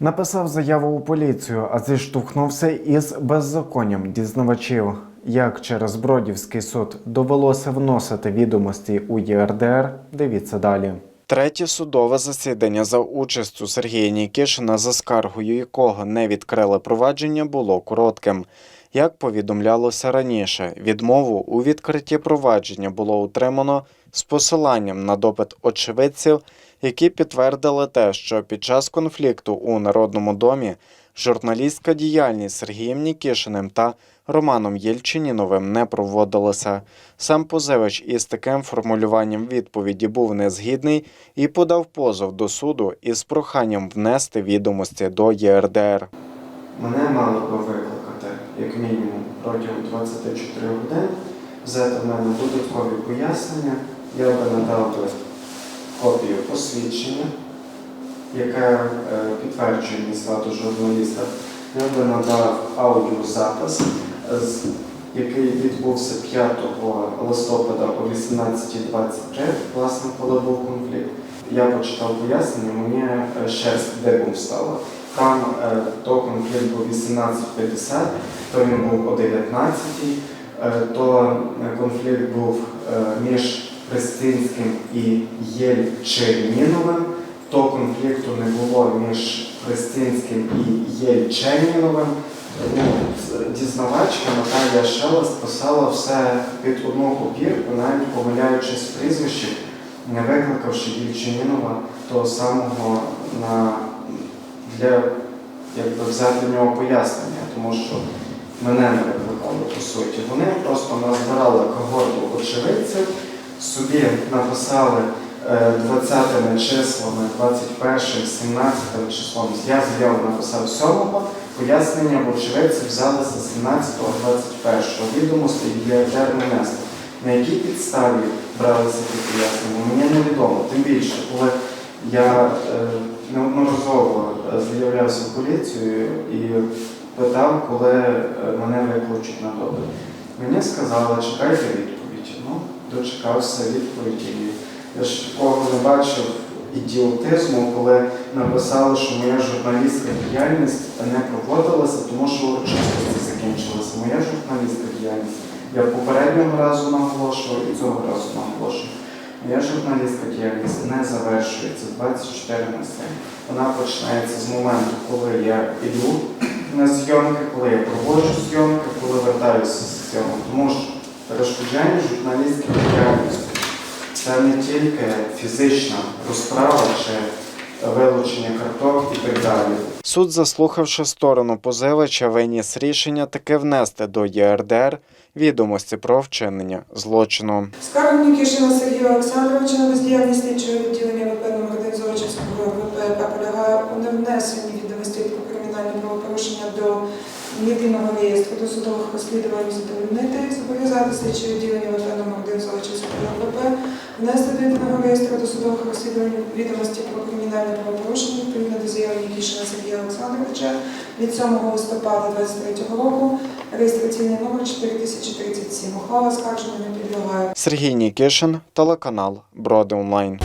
Написав заяву у поліцію, а зіштовхнувся із беззаконням дізнавачів. Як через Бродівський суд довелося вносити відомості у ЄРДР, дивіться далі. Третє судове засідання за участю Сергія Нікішина, за скаргою якого не відкрили провадження, було коротким. Як повідомлялося раніше, відмову у відкритті провадження було утримано з посиланням на допит очевидців, які підтвердили те, що під час конфлікту у Народному домі журналістська діяльність Сергієм Нікішиним та Романом Єльчиніновим не проводилася. Сам позивач із таким формулюванням відповіді був незгідний і подав позов до суду із проханням внести відомості до ЄРДР. Мене мали би викликати, як мінімум, протягом 24 годин, взяти в мене додаткові пояснення. Я би надав копію посвідчення, яке підтверджує мій журналіста. Я би надав аудіозапис, який відбувся 5 листопада о 18.23, власне, коли був конфлікт. Я почитав пояснення, мені е, шерсть дибом встала. Там е, то конфлікт був 18.50, то він був о 19, е, то конфлікт був між Пристинським і Єльчиніновим, то конфлікту не було між Пристинським і Єльчиніновим. Ну, Дізнавачка Наталія Шелест писала все під одну копірку, навіть помиляючись в прізвищі, не викликавши Єльчинінова того самого на для якби взяти в нього пояснення, тому що мене не викликали по суті. Вони просто назбирали когорту очевидців, собі написали е, 20 числами, 21, 17 числом. Я заяву написав 7 пояснення в очевидці взялися 17 21 відомостей в ЄРДР не несли. На якій підставі бралися ті пояснення, мені невідомо. Тим більше, коли я е, неодноразово е, заявлявся в поліцію і питав, коли е, мене викличуть на допит. Мені сказали, чекайте відповідь. Ну, дочекався відповіді. Я ж такого не бачив ідіотизму, коли написали, що моя журналістська діяльність не проводилася, тому що урочистості закінчилася. Моя журналістська діяльність. Я попереднього разу наголошував і цього разу наголошую. Моя журналістська діяльність не завершується 24 на 7. Вона починається з моменту, коли я йду на зйомки, коли я проводжу зйомки, коли вертаюся з зйомок. Тому що перешкоджання журналістській діяльності це не тільки фізична розправа чи вилучення карток і так далі. Суд, заслухавши сторону позивача, виніс рішення таки внести до ЄРДР відомості про вчинення злочину. Скаргу Нікішина Сергія Олександровича на бездіяльність слідчого відділення ВП номер 1 Золочівського ВП полягає у невнесенні відомостей про кримінальне правопорушення до єдиного реєстру досудових розслідувань задовольнити, зобов'язати слідче відділення ВП номер 1 Золочівського ВП внести до єдиного реєстру досудових розслідувань відомості про кримінальне правопорушення відповідно до заяви Нікішина Сергія Олександровича від 7 листопада 2023 року, реєстраційний номер 4037. Ухвала скарження не підлягає. Сергій Нікішин, телеканал Броди Онлайн.